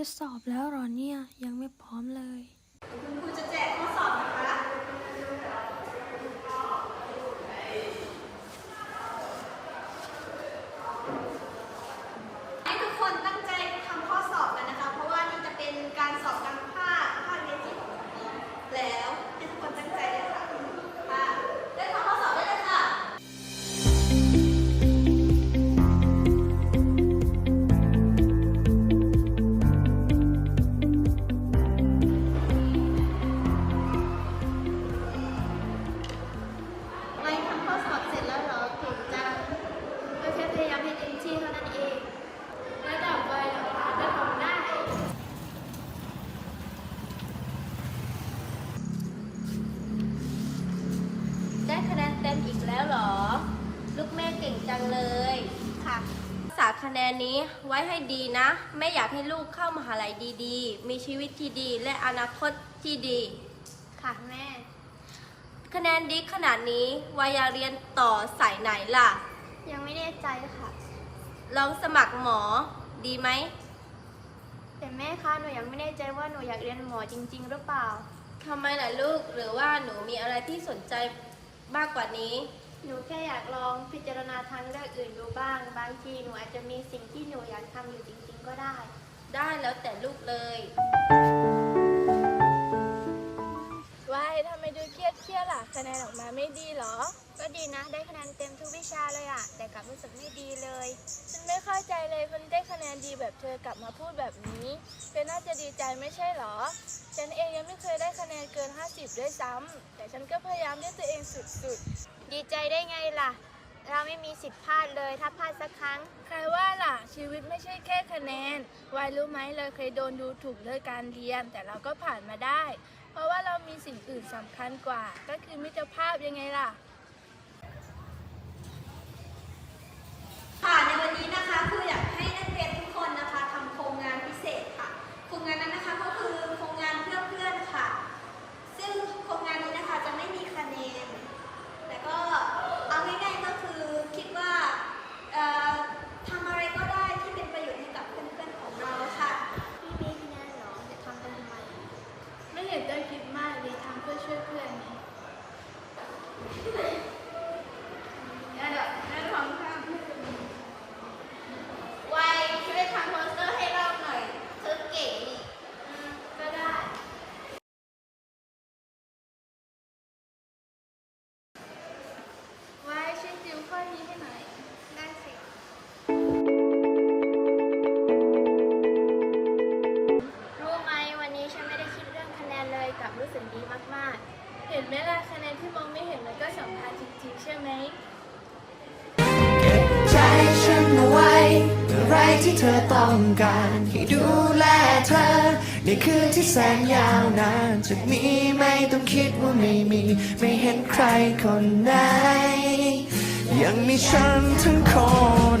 จะสอบแล้วหรอเนี่ย ยังไม่พร้อมเลยคุณครูจะ คะแนนเต็มอีกแล้วเหรอ ลูกแม่เก่งจังเลยค่ะรักษาคะแนนนี้ไว้ให้ดีนะ แม่อยากให้ลูกเข้ามหาลัยดีๆ มีชีวิตที่ดีและอนาคตที่ดี ค่ะแม่ คะแนนดีขนาดนี้วายาเรียนต่อสายไหนล่ะ ยังไม่แน่ใจค่ะ ลองสมัครหมอดีไหมแต่แม่คะหนูยังไม่แน่ใจว่าหนูอยากเรียนหมอจริง ๆ หรือเปล่าทำไมล่ะลูกหรือว่าหนูมีอะไรที่สนใจ มากกว่านี้ หนูแค่อยากลองพิจารณาทางเลือกอื่นดูบ้าง บางทีหนูอาจจะมีสิ่งที่หนูอยากทำอยู่จริง ๆ ก็ได้ ได้แล้วแต่ลูกเลย ว้ายทำไมดูเครียดเครียดล่ะ คะแนนออกมาไม่ดีเหรอ ก็ดีนะ ได้คะแนนเต็มทุกวิชาเลยอะแต่กลับรู้สึกไม่ดีเลย ฉันไม่เข้าใจเลยคนได้คะแนนดีแบบเธอกลับมาพูดแบบนี้เป็นน่าจะดีใจไม่ใช่เหรอ ฉันเองยังไม่เคยได้คะแนนเกิน 50 ด้วยซ้ำแต่ฉันก็พยายามด้วยตัวเองสุดดีใจได้ไงล่ะ เราไม่มีสิทธิ์พลาดเลยถ้าพลาดสักครั้ง ๆ ใครว่าล่ะ ชีวิตไม่ใช่แค่คะแนนวายรู้ไหมเราเคยโดนดูถูกเรื่องการเรียน แต่เราก็ผ่านมาได้ เพราะว่าเรามีสิ่งอื่นสำคัญกว่า ก็คือมิตรภาพยังไงล่ะค่ะ ที่เธอต้องการ ให้ดูแลเธอ ในคืนที่แสนยาวนานจากนี้ไม่ต้องคิดว่าไม่มี ไม่เห็นใครคนไหน ยังมีฉันทั้งคน